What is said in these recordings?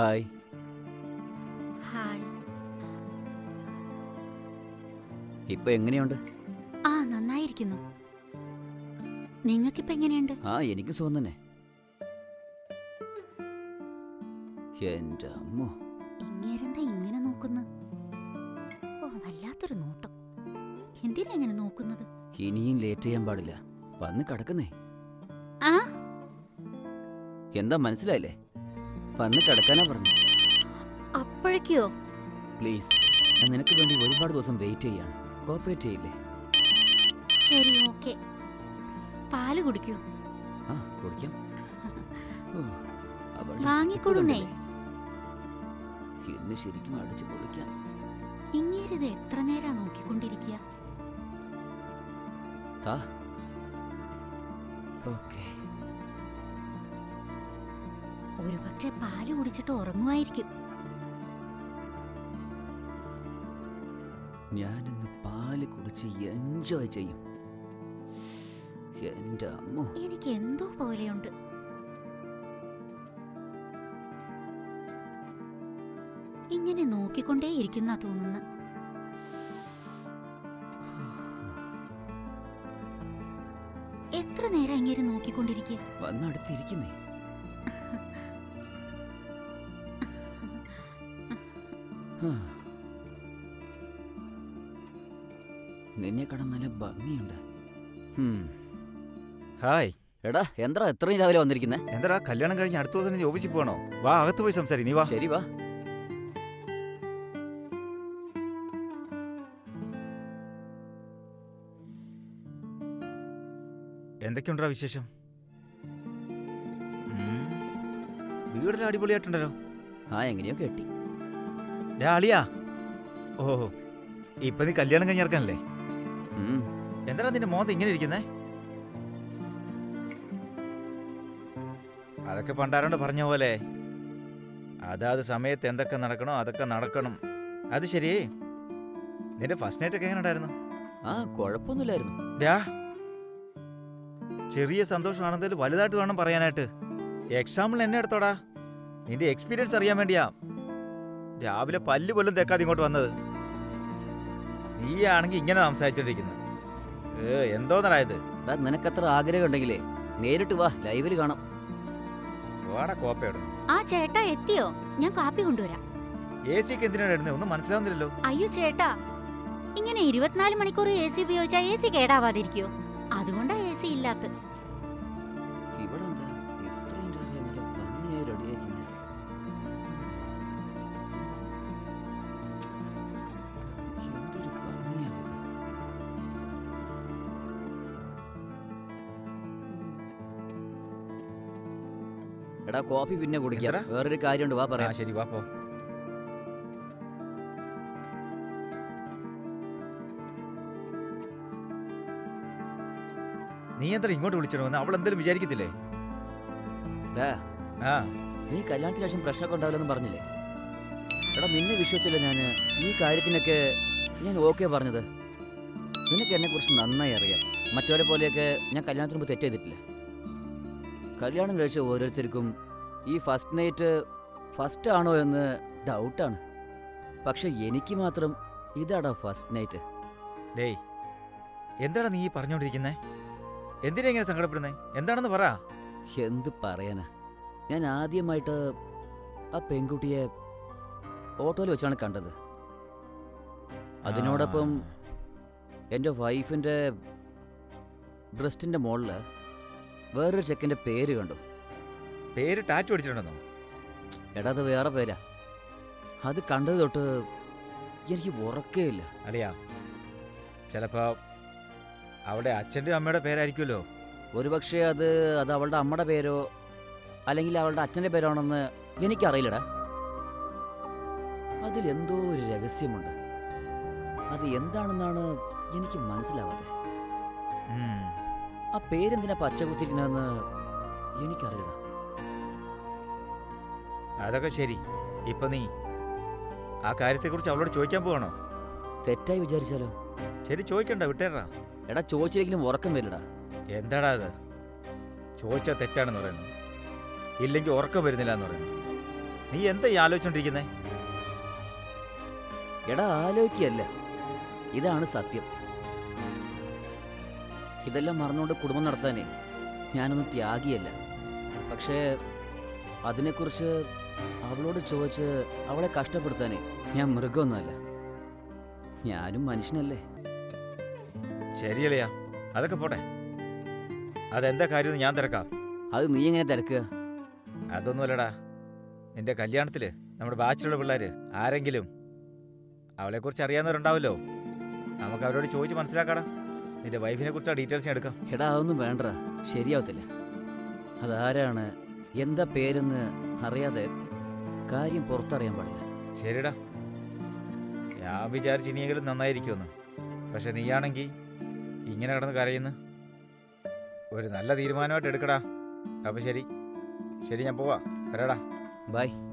Hi. Hi. ഇപ്പൊ എങ്ങനെയുണ്ട്? ആ നന്നായിരിക്കുന്നു. നിങ്ങൾക്കിപ്പോ എങ്ങനെയുണ്ട്? ആ എനിക്കും സുഖം തന്നെ. എന്റെ അമ്മോ. ഇങ്ങേരെന്താ ഇങ്ങനെ നോക്കുന്നു? ഓ വല്ലാത്തൊരു നോട്ടം. എന്തിനാ ഇങ്ങനെ നോക്കുന്നത്? ഇനിയും ലേറ്റ് ചെയ്യാൻ പാടില്ല. വന്ന് കിടക്കുന്നേ. ആ? എന്താ മനസ്സിലായില്ലേ? വന്ന് കിടക്കാനാ പറഞ്ഞു അപ്പോഴേക്കോ? പ്ലീസ് ഞാൻ നിനക്ക് വേണ്ടി ഒരുപാട് ദിവസം വെയിറ്റ് ചെയ്യാണ്. കോപ്പറേറ്റ് ചെയ്യില്ലേ? ശരി ഓക്കെ. പാൽ കുടിക്കൂ. ആ കുടിക്കാം. ഓ, അവളുടെ വാങ്ങിക്കൊടുന്നേ? ഇന്ന് ശരിക്കും അടിച്ചു പൊളിക്കാം. ഇങ്ങേരിത് എത്ര നേരാ നോക്കിക്കൊണ്ടിരിക്കുക? ഓക്കെ. ഒരുപക്ഷെ പാൽ കുടിച്ചിട്ട് ഉറങ്ങുമായിരിക്കും. ഞാനിന്ന് പാൽ കുടിച്ച് എൻജോയ് ചെയ്യും. എന്റെ അമ്മ. എനിക്ക് എന്തോ പോലെയുണ്ട്. ഇങ്ങനെ നോക്കിക്കൊണ്ടേ ഇരിക്കുന്ന തോന്നുന്നു. എത്ര നേരം ഇങ്ങനെ നോക്കിക്കൊണ്ടിരിക്കുക വന്നടുത്തിരിക്കുന്നേ. നിന്നെ കാണാൻ നല്ല ഭംഗിയുണ്ട്. ഹായ്. എടാ എന്താ എത്രയും രാവിലെ വന്നിരിക്കുന്നേ? എന്താ കല്യാണം കഴിഞ്ഞ് അടുത്ത ദിവസം നീ ഓഫീസിൽ പോകണോ? വാ അകത്ത് പോയി സംസാരി നീ വാ. ശരി വാ. എന്തൊക്കെയുണ്ടാ വിശേഷം. വീടെല്ലാം അടിപൊളിയായിട്ടുണ്ടല്ലോ. ആ എങ്ങനെയോ കെട്ടി. ഡാ അളിയാ ഓ ഇപ്പൊ നീ കല്യാണം കഴിഞ്ഞ് ഇറക്കാനല്ലേ ഉം. നിന്റെ മോന്ത ഇങ്ങനെ ഇരിക്കുന്നേ? അതൊക്കെ പണ്ടാരോണ്ട് പറഞ്ഞ പോലെ. അതാത് സമയത്ത് എന്തൊക്കെ നടക്കണോ അതൊക്കെ നടക്കണം. അത് ശരി. നിന്റെ ഫസ്റ്റ് നൈറ്റ് ഒക്കെ എങ്ങനെ ഉണ്ടായിരുന്നു? ആ കുഴപ്പമൊന്നുമില്ലായിരുന്നു. ഡാ ചെറിയ സന്തോഷമാണെങ്കിൽ വലുതായിട്ട് വേണം പറയാനായിട്ട്. എക്സാമ്പിൾ എന്നെ എടുത്തോടാ. നിന്റെ എക്സ്പീരിയൻസ് അറിയാൻ വേണ്ടിയാ. രാവിലെ പല്ല് പോലും തേക്കാതെ ഇങ്ങോട്ട് വന്നത്. നീ ആണെങ്കിൽ ഇങ്ങനെ സംസാരിച്ചോണ്ടിരിക്കുന്നത് ഏ എന്തോന്നടായത്? നിനക്കത്ര ആഗ്രഹം ഉണ്ടെങ്കിലേ നേരിട്ട് വാ ലൈവിൽ കാണാം. വാടാ കോപ്പയോട് ആ ചേട്ടാ എത്തിയോ? ഞാൻ കാപ്പി കൊണ്ടുവരാം. എ സിക്ക് എന്തിനാണ് ഇടുന്നത് ഒന്നും മനസ്സിലാവുന്നില്ലല്ലോ. അയ്യോ ചേട്ടാ ഇങ്ങനെ ഇരുപത്തിനാല് മണിക്കൂർ എ സി ഉപയോഗിച്ചാൽ എ സി കേടാവാതിരിക്കോ അതുകൊണ്ടാ എ സി ഇല്ലാത്ത എടാ കോഫി പിന്നെ കുടിക്കാം. എന്തടാ? വേറൊരു കാര്യമുണ്ട് വാ ആ പറയാം ശരി വാ പോ. നീ എന്താ ഇങ്ങോട്ട് വിളിച്ചിട്ട് വന്ന്? അവൾ എന്തെങ്കിലും വിചാരിക്കത്തില്ലേ? ആ. നീ കല്യാണത്തിന് ശേഷം പ്രശ്നമൊക്കെ ഉണ്ടാവില്ലെന്ന് പറഞ്ഞില്ലേ? എടാ നിന്നെ വിശ്വസിച്ചില്ല ഞാൻ ഈ കാര്യത്തിനൊക്കെ ഞാൻ ഓക്കെ പറഞ്ഞത്. നിനക്ക് എന്നെ കുറിച്ച് നന്നായി അറിയാം. മറ്റവരെ പോലെയൊക്കെ ഞാൻ കല്യാണത്തിന് മുമ്പ് തെറ്റ് ചെയ്തിട്ടില്ല കല്യാണം കഴിച്ച ഓരോരുത്തർക്കും ഈ ഫസ്റ്റ് നൈറ്റ് ഫസ്റ്റ് ആണോ എന്ന് ഡൗട്ടാണ്. പക്ഷെ എനിക്ക് മാത്രം ഇതാടാ ഫസ്റ്റ് നൈറ്റ്. ഡേയ് എന്താണ് നീ ഈ പറഞ്ഞോണ്ടിരിക്കുന്നേ? എന്തിനാ ഇങ്ങനെ സങ്കടപ്പെടുന്നേ? എന്താണെന്ന് പറ. എന്ത് പറയാനാ? ഞാൻ ആദ്യമായിട്ട് ആ പെൺകുട്ടിയെ ഓട്ടോയിൽ വെച്ചാണ് കണ്ടത്. അതിനോടൊപ്പം എന്റെ വൈഫിന്റെ ബ്രസ്റ്റിന്റെ മുകളിൽ വേറൊരു ചെക്കന്റെ പേര് കണ്ടു. പേര് ടാറ്റു അടിച്ചിട്ടുണ്ടെന്നോ? എടാ അത് വേറെ പേരാ. അത് കണ്ടത് തൊട്ട് എനിക്ക് ഉറക്കേയില്ല അളിയാ ചിലപ്പോ അവിടെ അച്ഛന്റെ അമ്മയുടെ പേരായിരിക്കുമല്ലോ. ഒരുപക്ഷെ അത് അത് അവളുടെ അമ്മയുടെ പേരോ അല്ലെങ്കിൽ അവളുടെ അച്ഛന്റെ പേരാണെന്ന് എനിക്കറിയില്ലടാ. എന്തോ ഒരു രഹസ്യമുണ്ട്. അത് എന്താണെന്നാണ് എനിക്ക് മനസ്സിലാവാതെ ഉം. ആ പേരെന്തിനാ പച്ച കുത്തിരിക്കുന്നതെന്ന് എനിക്കറിയടാ അതൊക്കെ ശരി. ഇപ്പൊ നീ ആ കാര്യത്തെക്കുറിച്ച് അവളോട് ചോദിക്കാൻ പോകണോ തെറ്റായി വിചാരിച്ചാലോ? ശരി ചോദിക്കണ്ട വിട്ടേടാ എടാ ചോദിച്ചില്ലെങ്കിലും ഉറക്കം വരില്ലടാ. എന്താടാ അത്? ചോദിച്ചാൽ തെറ്റാണെന്ന് പറയുന്നു ഇല്ലെങ്കിൽ ഉറക്കം വരുന്നില്ല എന്ന് പറയുന്നു നീ എന്താ ഈ ആലോചിച്ചോണ്ടിരിക്കുന്നേ? എടാ ആലോചിക്കല്ല ഇതാണ് സത്യം. ഇതെല്ലാം മറന്നുകൊണ്ട് കുടുംബം നടത്താനേ ഞാനൊന്നും ത്യാഗിയല്ല. പക്ഷേ അതിനെക്കുറിച്ച് അവളോട് ചോദിച്ച് അവളെ കഷ്ടപ്പെടുത്താനേ ഞാൻ മൃഗമൊന്നുമല്ല. ഞാനും മനുഷ്യനല്ലേ. ശരിയല്ലയാ അതൊക്കെ പോട്ടെ. അതെന്താ കാര്യം ഞാൻ തിരക്കാം. അത് നീ എങ്ങനെ തിരക്കുക? അതൊന്നുമല്ലടാ നിന്റെ കല്യാണത്തിൽ നമ്മുടെ ബാച്ചിലുള്ള പിള്ളേര് ആരെങ്കിലും അവളെക്കുറിച്ച് അറിയാവുന്നവരുണ്ടാവല്ലോ. നമുക്ക് അവരോട് ചോദിച്ച് മനസ്സിലാക്കാടാ. നിന്റെ വൈഫിനെ കുറിച്ച് ഡീറ്റെയിൽസ് ഞാൻ എടുക്കാം. എടാ അതൊന്നും വേണ്ട ശരിയാവത്തില്ല. അതാരാണ് എന്താ പേരെന്ന് അറിയാതെ കാര്യം പുറത്തറിയാൻ പാടില്ല. ശരിടാ ഞാൻ വിചാരിച്ചിനിയെങ്കിലും നന്നായിരിക്കുമെന്ന്. പക്ഷെ നീയാണെങ്കിൽ ഇങ്ങനെ കിടന്ന് കരയുന്നു. ഒരു നല്ല തീരുമാനമായിട്ട് എടുക്കടാ. അപ്പം ശരി. ശരി ഞാൻ പോവാ. വരാടാ. ബൈ.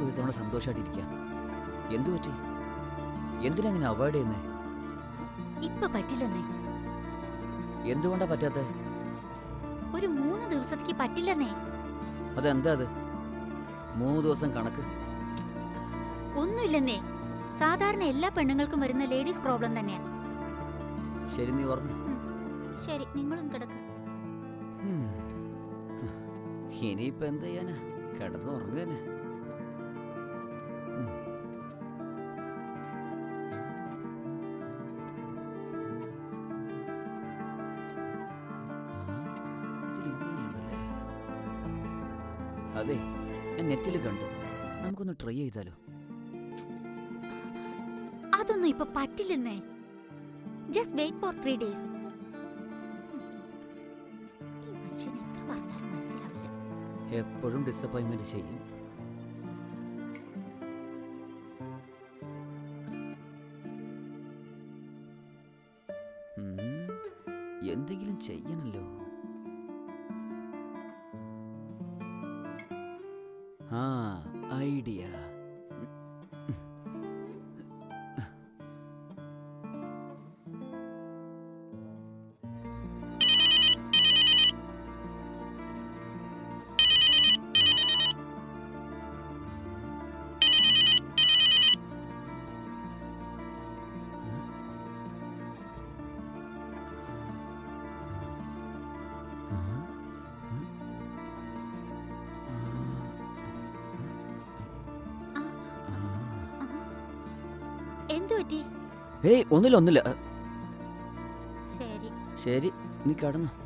നമുക്ക് ഇത്തവണ തവണ സന്തോഷമായിട്ടിരിക്കാം എന്തു പറ്റി? എന്തിനങ്ങനെ അവോയ്ഡ് ചെയ്യുന്നേ? ഇപ്പൊ പറ്റില്ലെന്നേ. എന്തുകൊണ്ടാ പറ്റാത്ത? ഒരു മൂന്ന് ദിവസത്തേക്ക് പറ്റില്ലെന്നേ. അതെന്താ അത്? മൂന്ന് ദിവസം കണക്ക്? ഒന്നുമില്ലെന്നേ. സാധാരണ എല്ലാ പെണ്ണുങ്ങൾക്കും വരുന്ന ലേഡീസ് പ്രോബ്ലം തന്നെയാ. ശരി നീ ഓർമ്മ ശരി നിങ്ങളും കിടക്ക്. ഇനിയിപ്പോ എന്താ ചെയ്യാനാ? കിടന്ന് ഉറങ്ങാനാ അതെ ഞാൻ നെറ്റിൽ കണ്ടു. നമുക്കൊന്ന് ട്രൈ ചെയ്താലോ? അതൊന്നും ഇപ്പൊ പറ്റില്ലെന്നേ. Just wait for three days എപ്പോഴും ഡിസപ്പോയിൻമെന്റ് ചെയ്യും. ആ ഐഡിയ ഏയ് ഒന്നില്ല ഒന്നില്ല. ശരി. നീ കടന്നു.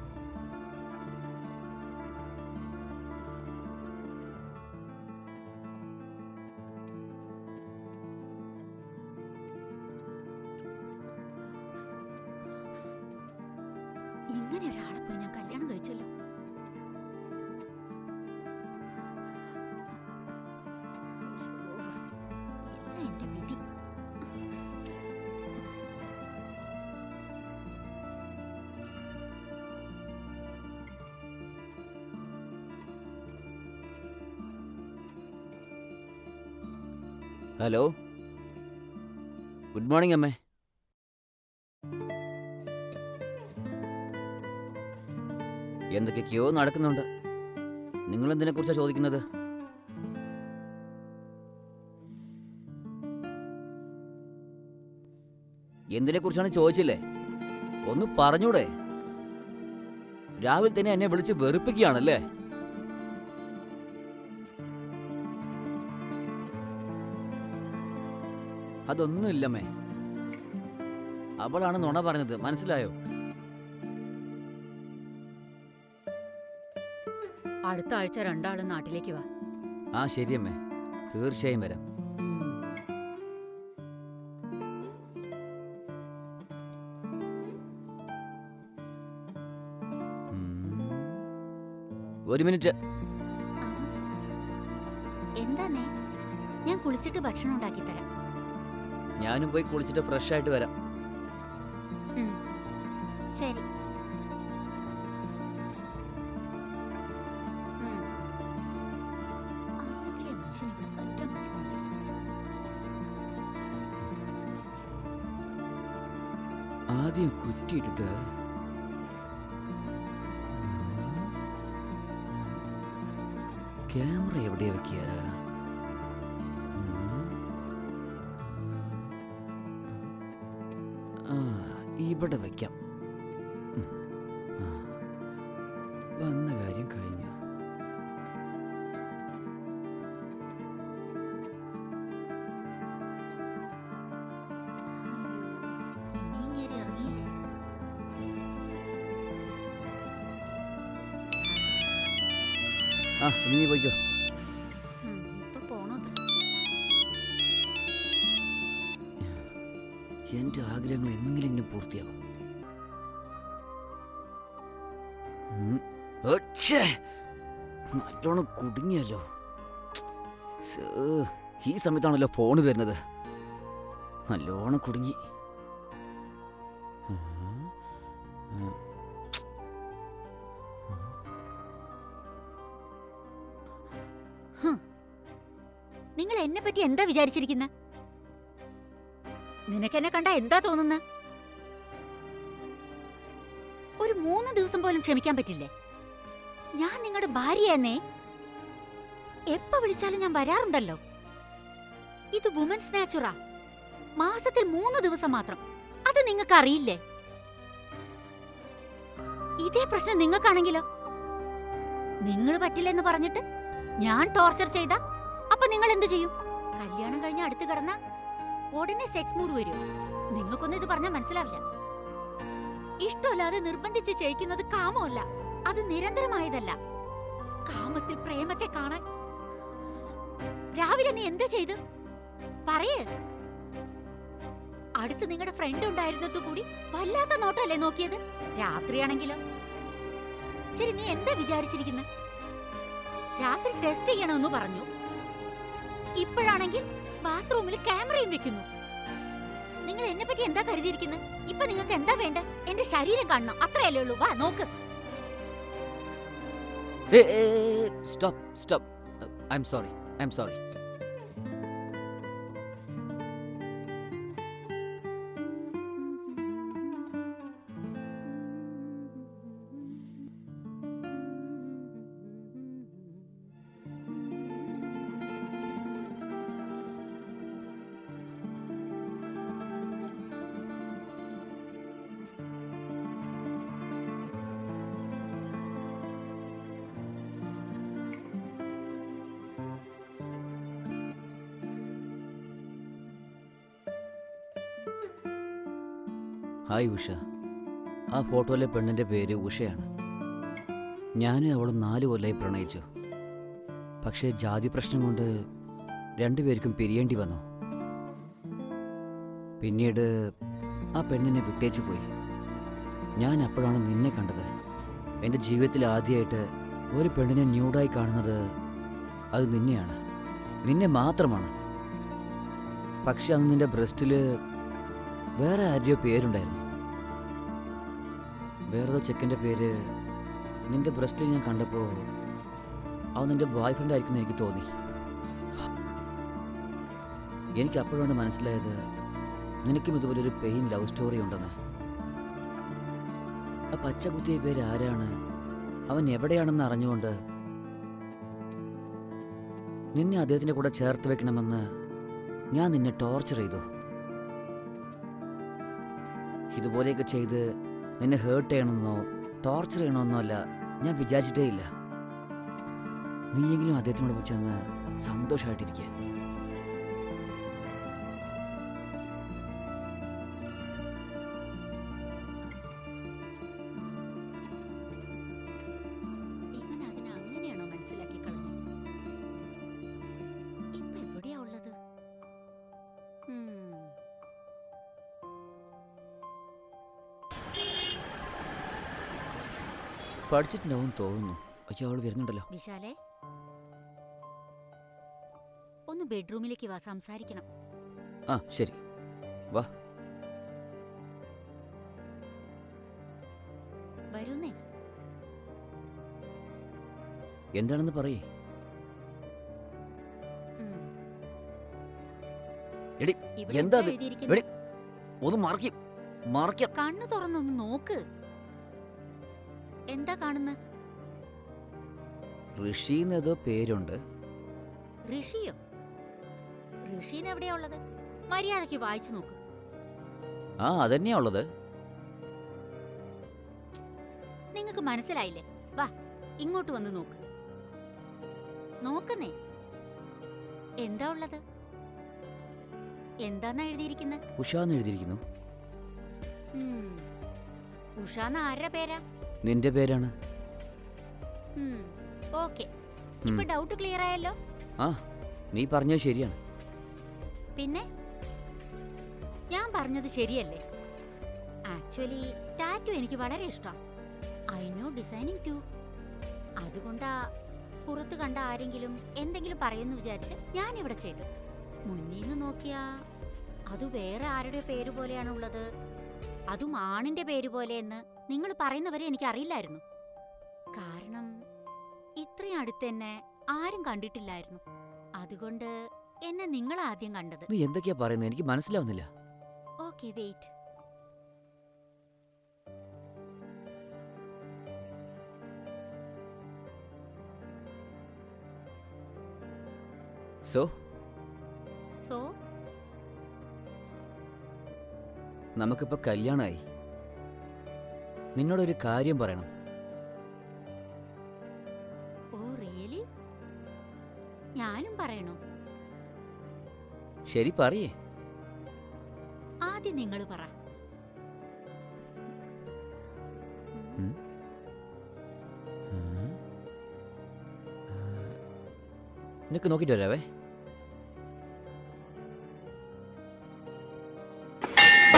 ഹലോ ഗുഡ് മോർണിംഗ് അമ്മേ. എന്തൊക്കെയൊക്കെയോ നടക്കുന്നുണ്ട്. നിങ്ങൾ എന്തിനെ കുറിച്ചാണ് ചോദിക്കുന്നത്? എന്തിനെ കുറിച്ചാണ് ചോദിച്ചില്ലേ? ഒന്ന് പറഞ്ഞൂടെ. രാവിലെ തന്നെ എന്നെ വിളിച്ച് വെറുപ്പിക്കുകയാണല്ലേ? അതൊന്നുമില്ലമ്മേ. അവളാണ് നുണ പറഞ്ഞത്. മനസ്സിലായോ? അടുത്ത ആഴ്ച രണ്ടാളും നാട്ടിലേക്ക് വാ. ആ ശരിയമ്മേ. തീർച്ചയായും വരാം. ഒരു മിനിറ്റ്. എന്താന്നേ ഞാൻ കുളിച്ചിട്ട് ഭക്ഷണം ഉണ്ടാക്കി തരാം. ഞാനും പോയി കുളിച്ചിട്ട് ഫ്രഷ് ആയിട്ട് വരാം. ശരി. ആദ്യം കുറ്റിയിട്ടിട്ട്. ക്യാമറ എവിടെയാ വെക്കുക ഇവിടെ വയ്ക്കാം. വന്ന കാര്യം കഴിഞ്ഞു. ആ ഇനി പോയിക്കോ. എന്റെ ആഗ്രഹങ്ങൾ എന്നെങ്കിലും പൂർത്തിയാകും. നല്ലോണം കുടുങ്ങിയല്ലോ. ഈ സമയത്താണല്ലോ ഫോൺ വരുന്നത്. നല്ലോണം കുടുങ്ങി. നിങ്ങൾ എന്നെ പറ്റി എന്താ വിചാരിച്ചിരിക്കുന്നത് നിനക്ക് എന്നെ കണ്ട എന്താ തോന്നുന്ന? ഒരു മൂന്ന് ദിവസം പോലും ക്ഷമിക്കാൻ പറ്റില്ലേ? ഞാൻ നിങ്ങളുടെ ഭാര്യയെന്നേ. എപ്പോ വിളിച്ചാലും ഞാൻ വരാറുണ്ടല്ലോ. ഇത് വുമൻസ് നാച്ചുറാ മാസത്തിൽ മൂന്ന് ദിവസം മാത്രം. അത് നിങ്ങൾക്ക് അറിയില്ലേ ഇതേ പ്രശ്നം നിങ്ങൾക്കാണെങ്കിലോ നിങ്ങൾ പറ്റില്ലെന്ന് പറഞ്ഞിട്ട് ഞാൻ ടോർച്ചർ ചെയ്ത? അപ്പൊ നിങ്ങൾ എന്ത് ചെയ്യും? കല്യാണം കഴിഞ്ഞ അടുത്ത് കിടന്ന ഉടനെ സെക്സ് മൂഡ് വരും. നിങ്ങൾക്കൊന്നും ഇത് പറഞ്ഞാൽ മനസ്സിലാവില്ല. ഇഷ്ടമല്ലാതെ നിർബന്ധിച്ച് ചെയ്യിക്കുന്നത് കാമമല്ല. അത് നിരന്തരമായതല്ല. കാമത്തിൽ പ്രേമത്തെ കാണാൻ. രാവിലെ നീ എന്താ ചെയ്ത്? പറയേ. അടുത്ത് നിങ്ങളുടെ ഫ്രണ്ട് ഉണ്ടായിരുന്നിട്ട് കൂടി വല്ലാത്ത നോട്ടല്ലേ നോക്കിയത്? രാത്രിയാണെങ്കിലോ? ശരി നീ എന്താ വിചാരിച്ചിരിക്കുന്നത് രാത്രി ടെസ്റ്റ് ചെയ്യണമെന്ന് പറഞ്ഞു. ഇപ്പോഴാണെങ്കിൽ ബാത്റൂമിൽ ക്യാമറയും വെക്കുന്നു നിങ്ങൾ എന്നെ പറ്റി എന്താ കരുതിയിരിക്കുന്നത് ഇപ്പൊ നിങ്ങൾക്ക് എന്താ വേണ്ട എന്റെ ശരീരം കാണണം അത്രയല്ലേ ഉള്ളൂ വാ നോക്ക് stop stop I'm sorry I'm sorry hi Usha. ആ ഫോട്ടോയിലെ പെണ്ണിന്റെ പേര് ഉഷയാണ്. ഞാനും അവളും നാല് കൊല്ലമായി പ്രണയിച്ചു. പക്ഷേ ജാതി പ്രശ്നം കൊണ്ട് രണ്ടുപേർക്കും പിരിയേണ്ടി വന്നു. പിന്നീട് ആ പെണ്ണിനെ വിട്ടേച്ചു പോയി. ഞാൻ അപ്പോഴാണ് നിന്നെ കണ്ടത്. എന്റെ ജീവിതത്തിൽ ആദ്യമായിട്ട് ഒരു പെണ്ണിനെ ന്യൂഡായി കാണുന്നത് അത് നിന്നെയാണ്. നിന്നെ മാത്രമാണ്. പക്ഷെ അന്ന് നിന്റെ ബ്രസ്റ്റിൽ വേറെ ആരുടെയോ പേരുണ്ടായിരുന്നു. വേറേതോ ചെക്കന്റെ പേര് നിന്റെ ബ്രസ്റ്റിൽ ഞാൻ കണ്ടപ്പോൾ അവൻ നിന്റെ ബോയ് ഫ്രണ്ട് എനിക്ക് തോന്നി. എനിക്ക് അപ്പോഴാണ് മനസ്സിലായത് നിനക്കും ഇതുപോലൊരു പെയിൻ ലവ് സ്റ്റോറി ഉണ്ടെന്ന്. ആ പച്ച കുത്തിയ പേര് ആരാണ്? അവൻ എവിടെയാണെന്ന് അറിഞ്ഞുകൊണ്ട് നിന്നെ അദ്ദേഹത്തിന്റെ കൂടെ ചേർത്ത് വെക്കണമെന്ന് ഞാൻ നിന്നെ ടോർച്ചർ ചെയ്തു. ഇതുപോലെയൊക്കെ ചെയ്ത് നിന്നെ ഹേർട്ട് ചെയ്യണമെന്നോ ടോർച്ചർ ചെയ്യണമെന്നോ അല്ല ഞാൻ വിചാരിച്ചിട്ടേ ഇല്ല. നീയെങ്കിലും അദ്ദേഹത്തിനോട് ചെന്ന് സന്തോഷമായിട്ടിരിക്കുക പഠിച്ചിട്ടുണ്ടാവും തോന്നുന്നു. അയ്യോ അവൾ വരുന്നുണ്ടല്ലോ. വിശാലേ ഒന്ന് ബെഡ്റൂമിലേക്ക് വാ സംസാരിക്കണം. ആ ശരി. വാ. വരുന്നേ. എന്താണെന്ന് പറയേ. എടി ഇവിടെ എന്താ എടി ഒന്ന് മറിക്കും മറിക്ക. കണ്ണു തുറന്നൊന്ന് നോക്ക്. എന്താ കാണുന്നത് ഋഷി എന്നേതോ പേരുണ്ട്. ഋഷിയോ? ഋഷിന്ന് എവിടെയാ ഉള്ളത്? മര്യാദയ്ക്ക് വായിച്ചു നോക്ക്. ആ അതന്നെയാ ഉള്ളത്. നിങ്ങൾക്ക് മനസ്സിലായില്ലേ? വാ ഇങ്ങോട്ട് വന്ന് നോക്ക്. നോക്കുന്നേ? എന്താ ഉള്ളത്? എന്താന്നാ എഴുതിയിരിക്കുന്നത് ഉഷാന്ന് എഴുതിയിരിക്കുന്നു. ഉഷാന്ന് ആരുടെ പേരാ? നിന്റെ പേരാണ്? ഓക്കെ. ഇപ്പൊ. ഡൗട്ട് ക്ലിയർ ആയല്ലോ? ആ നീ പറഞ്ഞത് ശരിയാണ്. പിന്നെ? ഞാൻ പറഞ്ഞത് ശരിയല്ലേ? ആക്ച്വലി ടാറ്റു എനിക്ക് വളരെ ഇഷ്ടം. ഐ നോ ഡിസൈനിങ് ടു അതുകൊണ്ടാ പുറത്ത് കണ്ട ആരെങ്കിലും എന്തെങ്കിലും പറയുന്നു വിചാരിച്ച് ഞാൻ ഇവിടെ ചെയ്തു മുന്നിൽ നിന്ന് നോക്കിയാ അത് വേറെ ആരുടെ പേര് പോലെയാണുള്ളത്? അതും ആണിന്റെ പേര് പോലെയെന്ന് നിങ്ങൾ പറയുന്നവരെ എനിക്ക് അറിയില്ലായിരുന്നു. കാരണം ഇത്രയും അടുത്ത് എന്നെ ആരും കണ്ടിട്ടില്ലായിരുന്നു. അതുകൊണ്ട് എന്നെ നിങ്ങൾ ആദ്യം കണ്ടത്. നീ എന്തൊക്കെയാ പറയുന്നത് എനിക്ക് മനസ്സിലാവുന്നില്ല. Okay wait. സോ? സോ? നമുക്കിപ്പോ കല്യാണമായി നിന്നോടൊരു കാര്യം പറയണം. Oh really? ഞാനും പറയണോ? ശരി പറയേ. ആദ്യം നിങ്ങൾ പറ. ഉം. നിനക്ക് നോക്കിട്ട് വരാവേ.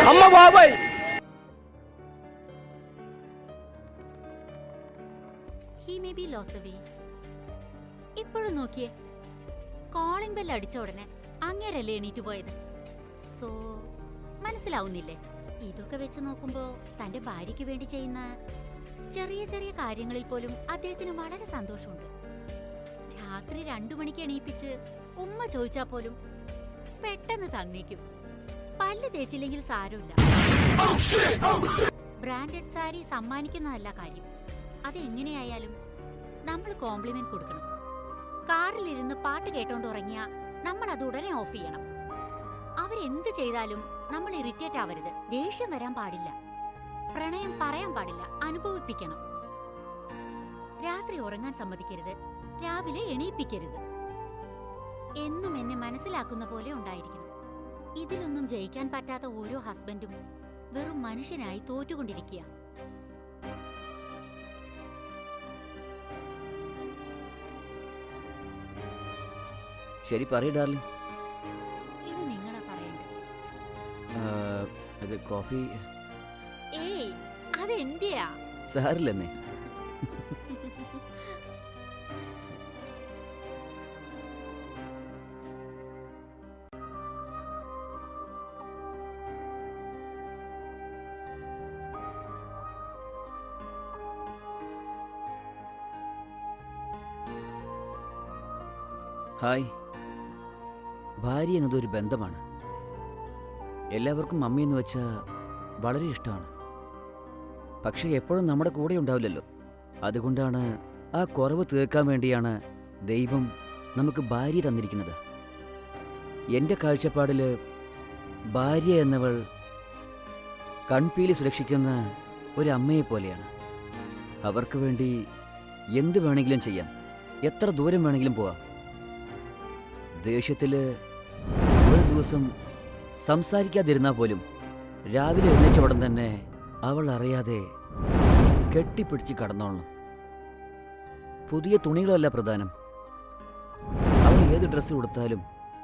അമ്മ ബാബായ് ബി ലോസ് ദ വേ. ഇപ്പോഴും നോക്കിയേ കോളിംഗ് ബെൽ അടിച്ച ഉടനെ അങ്ങേരല്ലേ എണീറ്റ് പോയത്. സോ മനസ്സിലാവുന്നില്ലേ? ഇതൊക്കെ വെച്ച് നോക്കുമ്പോ തന്റെ ഭാര്യയ്ക്ക് വേണ്ടി ചെയ്യുന്ന ചെറിയ ചെറിയ കാര്യങ്ങളിൽ പോലും അദ്ദേഹത്തിന് വളരെ സന്തോഷമുണ്ട്. രാത്രി രണ്ടു മണിക്ക് എണീപ്പിച്ച് ഉമ്മ ചോദിച്ചാ പോലും പെട്ടെന്ന് തന്നേക്കും. പല്ല് തേച്ചില്ലെങ്കിൽ സാരമില്ല. ബ്രാൻഡഡ് സാരി സമ്മാനിക്കുന്നതല്ല കാര്യം. അതെങ്ങനെയായാലും നമ്മൾ കോംപ്ലിമെന്റ് കൊടുക്കണം. കാറിലിരുന്ന് പാട്ട് കേട്ടോണ്ട് ഉറങ്ങിയ നമ്മൾ അത് ഉടനെ ഓഫ് ചെയ്യണം. അവരെന്ത് ചെയ്താലും നമ്മൾ ഇറിറ്റേറ്റ് ആവരുത്. ദേഷ്യം വരാൻ പാടില്ല. പ്രണയം പറയാൻ പാടില്ല. അനുഭവിപ്പിക്കണം. രാത്രി ഉറങ്ങാൻ സമ്മതിക്കരുത്. രാവിലെ എണീപ്പിക്കരുത്. എന്നും എന്നെ മനസ്സിലാക്കുന്ന പോലെ ഉണ്ടായിരിക്കണം. ഇതിലൊന്നും ജയിക്കാൻ പറ്റാത്ത ഓരോ ഹസ്ബൻഡും വെറും മനുഷ്യനായി തോറ്റുകൊണ്ടിരിക്കുക ശരി പറയൂ ഡാർലിംഗ്. നിങ്ങളാ ആ, അത് കോഫി. ഏയ് അതെന്റെയാ സാരില്ലെന്നേ. ഭാര്യ എന്നതൊരു ബന്ധമാണ്. എല്ലാവർക്കും മമ്മി എന്ന് വെച്ചാൽ വളരെ ഇഷ്ടമാണ്. പക്ഷേ എപ്പോഴും നമ്മുടെ കൂടെ ഉണ്ടാവില്ലല്ലോ. അതുകൊണ്ടാണ് ആ കുറവ് തീർക്കാൻ വേണ്ടിയാണ് ദൈവം നമുക്ക് ഭാര്യ തന്നിരിക്കുന്നത്. എന്റെ കാഴ്ചപ്പാടിൽ ഭാര്യ എന്നവൾ കൺപീലി സുരക്ഷിക്കുന്ന ഒരു അമ്മയെ പോലെയാണ്. അവർക്ക് വേണ്ടി എന്ത് വേണമെങ്കിലും ചെയ്യാം. എത്ര ദൂരം വേണമെങ്കിലും പോവാം ദേഷ്യത്തിൽ ഒരു ദിവസം സംസാരിക്കാതിരുന്നാൽ പോലും രാവിലെ എഴുന്നേറ്റ ഉടൻ തന്നെ അവൾ അറിയാതെ കെട്ടിപ്പിടിച്ച് കടന്നോളണം. പുതിയ തുണികളല്ല പ്രധാനം. അവൾ ഏത് ഡ്രസ്സ് കൊടുത്താലും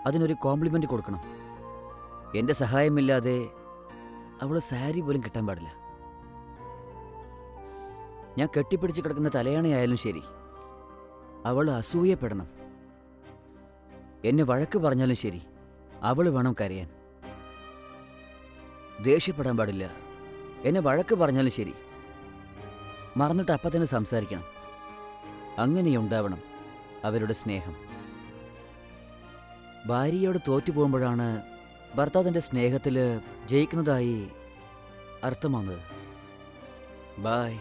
അതിനൊരു കോംപ്ലിമെന്റ് കൊടുക്കണം. എന്റെ സഹായമില്ലാതെ അവൾ സാരി പോലും കിട്ടാൻ പാടില്ല. ഞാൻ കെട്ടിപ്പിടിച്ച് കിടക്കുന്ന തലയാണയായാലും ശരി. അവൾ അസൂയപ്പെടണം. എന്നെ വഴക്ക് പറഞ്ഞാലും ശരി. അവൾ വേണം കരയാൻ. ദേഷ്യപ്പെടാൻ പാടില്ല. എന്നെ വഴക്ക് പറഞ്ഞാലും ശരി. മറന്നിട്ട് അപ്പം തന്നെ സംസാരിക്കണം. അങ്ങനെയുണ്ടാവണം അവരുടെ സ്നേഹം. ഭാര്യയോട് തോറ്റു പോകുമ്പോഴാണ് ഭർത്താവ് തന്റെ സ്നേഹത്തിൽ ജയിക്കുന്നതായി അർത്ഥമാകുന്നത് ബായ്